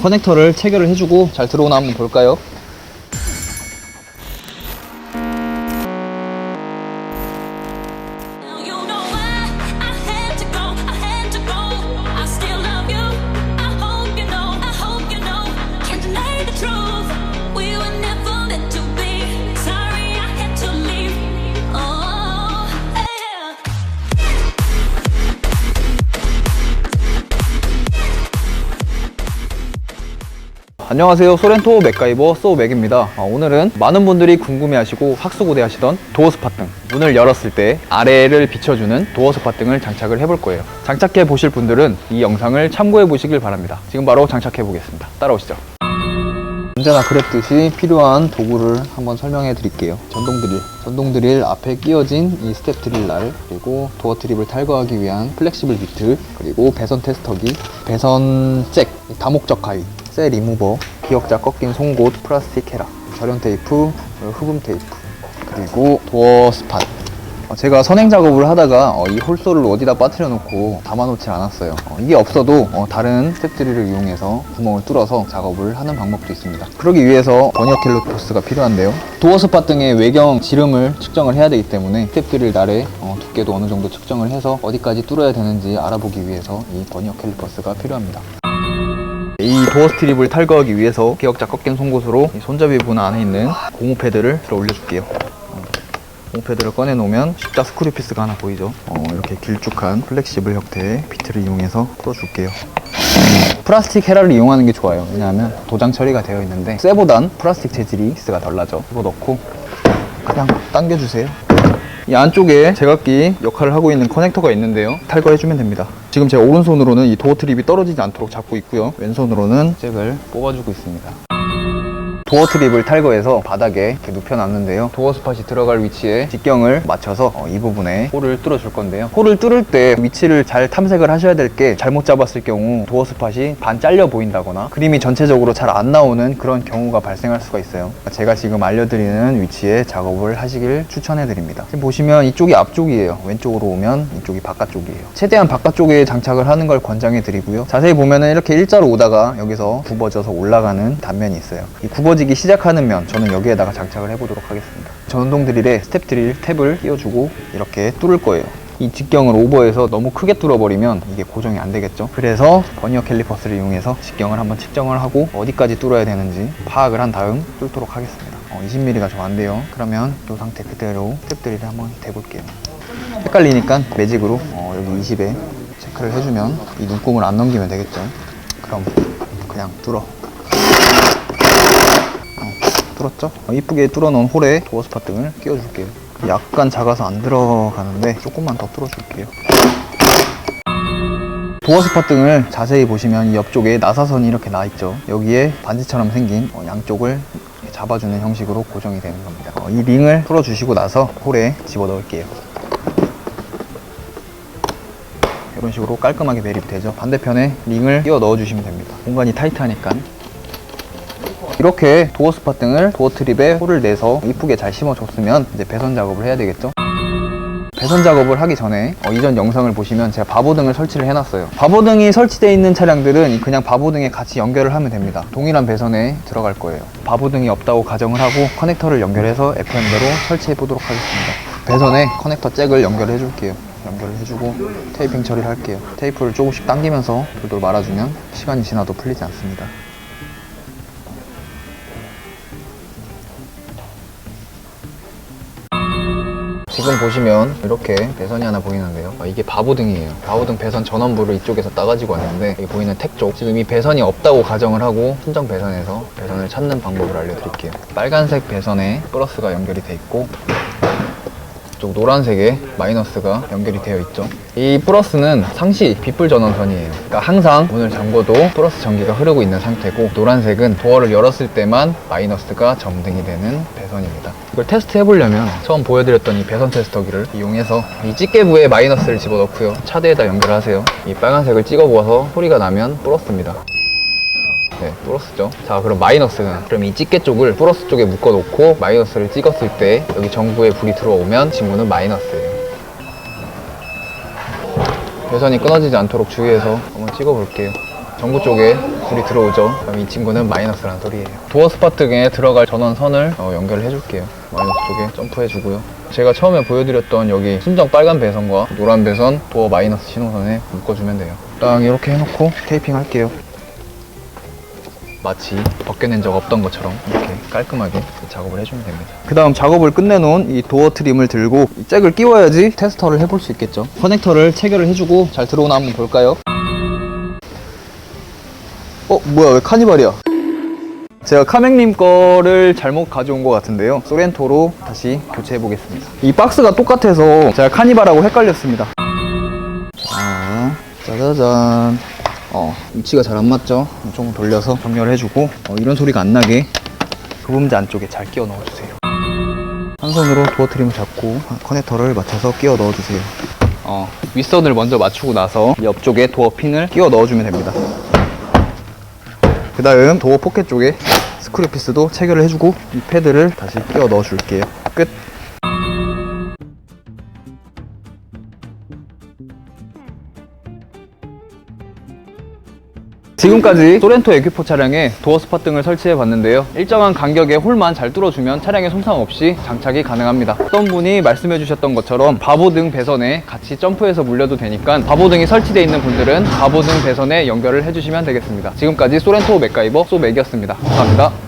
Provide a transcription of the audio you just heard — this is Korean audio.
커넥터를 체결을 해주고 잘 들어오나 한번 볼까요? 안녕하세요. 소렌토 맥가이버 소맥입니다. 아, 오늘은 많은 분들이 궁금해하시고 학수고대 하시던 도어 스팟 등 문을 열었을 때 아래를 비춰주는 도어 스팟 등을 장착을 해볼 거예요. 장착해 보실 분들은 이 영상을 참고해 보시길 바랍니다. 지금 바로 장착해 보겠습니다. 따라오시죠. 언제나 그랬듯이 필요한 도구를 한번 설명해 드릴게요. 전동 드릴. 전동 드릴 앞에 끼워진 이 스텝 드릴 날 그리고 도어 트립을 탈거하기 위한 플렉시블 비트 그리고 배선 테스터기 배선 잭 다목적 가위 셀 리무버 기역자 꺾인 송곳 플라스틱 헤라 절연 테이프 흡음 테이프 그리고 도어 스팟 어, 제가 선행 작업을 하다가 어, 이 홀소를 어디다 빠뜨려 놓고 담아놓지 않았어요. 어, 이게 없어도 어, 다른 스텝드릴을 이용해서 구멍을 뚫어서 작업을 하는 방법도 있습니다. 그러기 위해서 버니어 캘리퍼스가 필요한데요. 도어 스팟 등의 외경 지름을 측정을 해야 되기 때문에 스텝드릴 어, 두께도 어느 정도 측정을 해서 어디까지 뚫어야 되는지 알아보기 위해서 이 버니어 캘리퍼스가 필요합니다. 이 도어 스트립을 탈거하기 위해서 기역자 꺾인 송곳으로 이 손잡이 부분 안에 있는 고무 패드를 들어 올려줄게요. 고무 패드를 꺼내 놓으면 십자 스크류 피스가 하나 보이죠? 어, 이렇게 길쭉한 플렉시블 형태의 비트를 이용해서 풀어줄게요. 플라스틱 헤라를 이용하는 게 좋아요. 왜냐하면 도장 처리가 되어 있는데 쇠보단 플라스틱 재질이 피스가 덜 나죠. 이거 넣고 그냥 당겨주세요. 이 안쪽에 제각기 역할을 하고 있는 커넥터가 있는데요. 탈거해주면 됩니다. 지금 제가 오른손으로는 이 도어 트립이 떨어지지 않도록 잡고 있고요. 왼손으로는 잭을 뽑아주고 있습니다. 도어 트립을 탈거해서 바닥에 이렇게 눕혀놨는데요. 도어 스팟이 들어갈 위치에 직경을 맞춰서 어, 이 부분에 홀을 뚫어줄 건데요. 홀을 뚫을 때 위치를 잘 탐색을 하셔야 될 게 잘못 잡았을 경우 도어 스팟이 반 잘려 보인다거나 그림이 전체적으로 잘 안 나오는 그런 경우가 발생할 수가 있어요. 제가 지금 알려드리는 위치에 작업을 하시길 추천해드립니다. 지금 보시면 이쪽이 앞쪽이에요. 왼쪽으로 오면 이쪽이 바깥쪽이에요. 최대한 바깥쪽에 장착을 하는 걸 권장해드리고요. 자세히 보면은 이렇게 일자로 오다가 여기서 굽어져서 올라가는 단면이 있어요. 이 굽어 지기 시작하는 면 저는 여기에다가 장착을 해보도록 하겠습니다. 전동 드릴에 스텝 드릴 탭을 끼워주고 이렇게 뚫을 거예요. 이 직경을 오버해서 너무 크게 뚫어버리면 이게 고정이 안 되겠죠. 그래서 버니어 캘리퍼스를 이용해서 직경을 한번 측정을 하고 어디까지 뚫어야 되는지 파악을 한 다음 뚫도록 하겠습니다. 어, 20mm가 좀 안 돼요. 그러면 이 상태 그대로 스텝 드릴을 한번 대볼게요. 헷갈리니까 매직으로 어, 여기 20에 체크를 해주면 이 눈금을 안 넘기면 되겠죠. 그럼 그냥 뚫어. 뚫었죠? 어, 이쁘게 뚫어놓은 홀에 도어 스팟 등을 끼워줄게요. 약간 작아서 안 들어가는데 조금만 더 뚫어줄게요. 도어 스팟 등을 자세히 보시면 이 옆쪽에 나사선이 이렇게 나 있죠. 여기에 반지처럼 생긴 어, 양쪽을 잡아주는 형식으로 고정이 되는 겁니다. 어, 이 링을 풀어주시고 나서 홀에 집어 넣을게요. 이런 식으로 깔끔하게 매립이 되죠. 반대편에 링을 끼워 넣어주시면 됩니다. 공간이 타이트하니까 이렇게 도어 스팟 등을 도어 트립에 홀을 내서 이쁘게 잘 심어줬으면 이제 배선 작업을 해야 되겠죠. 배선 작업을 하기 전에 어, 이전 영상을 보시면 제가 바보등을 설치를 해놨어요. 바보등이 설치되어 있는 차량들은 그냥 바보등에 같이 연결을 하면 됩니다. 동일한 배선에 들어갈 거예요. 바보등이 없다고 가정을 하고 커넥터를 연결해서 FM대로 설치해 보도록 하겠습니다. 배선에 커넥터 잭을 연결해 줄게요. 연결을 해주고 테이핑 처리를 할게요. 테이프를 조금씩 당기면서 돌돌 말아주면 시간이 지나도 풀리지 않습니다. 지금 보시면 이렇게 배선이 하나 보이는데요. 아, 이게 바보등이에요. 바보등 배선 전원부를 이쪽에서 따가지고 왔는데 여기 보이는 택 쪽 지금 이 배선이 없다고 가정을 하고 순정 배선에서 배선을 찾는 방법을 알려드릴게요. 빨간색 배선에 플러스가 연결이 돼 있고 이쪽 노란색에 마이너스가 연결이 되어 있죠. 이 플러스는 상시 빗불 전원선이에요. 그러니까 항상 문을 잠궈도 플러스 전기가 흐르고 있는 상태고 노란색은 도어를 열었을 때만 마이너스가 점등이 되는 배선입니다. 이걸 테스트 해보려면 처음 보여드렸던 이 배선 테스터기를 이용해서 이 집게부에 마이너스를 집어넣고요. 차대에다 연결하세요. 이 빨간색을 찍어보아서 소리가 나면 플러스입니다. 네, 플러스죠. 자, 그럼 마이너스는 그럼 이 집게 쪽을 플러스 쪽에 묶어 놓고 마이너스를 찍었을 때 여기 전구에 불이 들어오면 친구는 마이너스예요. 배선이 끊어지지 않도록 주의해서 한번 찍어 볼게요. 전구 쪽에 불이 들어오죠. 그럼 이 친구는 마이너스라는 소리예요. 도어 스파트에 들어갈 전원선을 어, 연결을 해줄게요. 마이너스 쪽에 점프해주고요. 제가 처음에 보여드렸던 여기 순정 빨간 배선과 노란 배선 도어 마이너스 신호선에 묶어주면 돼요. 딱 이렇게 해놓고 테이핑 할게요. 마치 벗겨낸 적 없던 것처럼 이렇게 깔끔하게 작업을 해주면 됩니다. 그 다음 작업을 끝내놓은 이 도어 트림을 들고 이 잭을 끼워야지 테스터를 해볼 수 있겠죠. 커넥터를 체결을 해주고 잘 들어오나 한번 볼까요? 어 뭐야 왜 카니발이야? 제가 카맹님 거를 잘못 가져온 것 같은데요. 소렌토로 다시 교체해 보겠습니다. 이 박스가 똑같아서 제가 카니발하고 헷갈렸습니다. 자, 짜자잔. 어, 위치가 잘 안 맞죠? 조금 돌려서 정렬을 해주고 어, 이런 소리가 안 나게 부음자 안쪽에 잘 끼워 넣어주세요. 한 손으로 도어 트림을 잡고 커넥터를 맞춰서 끼워 넣어주세요. 어, 윗선을 먼저 맞추고 나서 옆쪽에 도어 핀을 끼워 넣어주면 됩니다. 그 다음 도어 포켓 쪽에 스크류 피스도 체결을 해주고 이 패드를 다시 끼워 넣어줄게요. 지금까지 소렌토 에퀴포 차량에 도어 스팟 등을 설치해 봤는데요. 일정한 간격의 홀만 잘 뚫어주면 차량에 손상 없이 장착이 가능합니다. 어떤 분이 말씀해 주셨던 것처럼 바보등 배선에 같이 점프해서 물려도 되니까 바보등이 설치되어 있는 분들은 바보등 배선에 연결을 해주시면 되겠습니다. 지금까지 소렌토 맥가이버 소맥이었습니다. 감사합니다.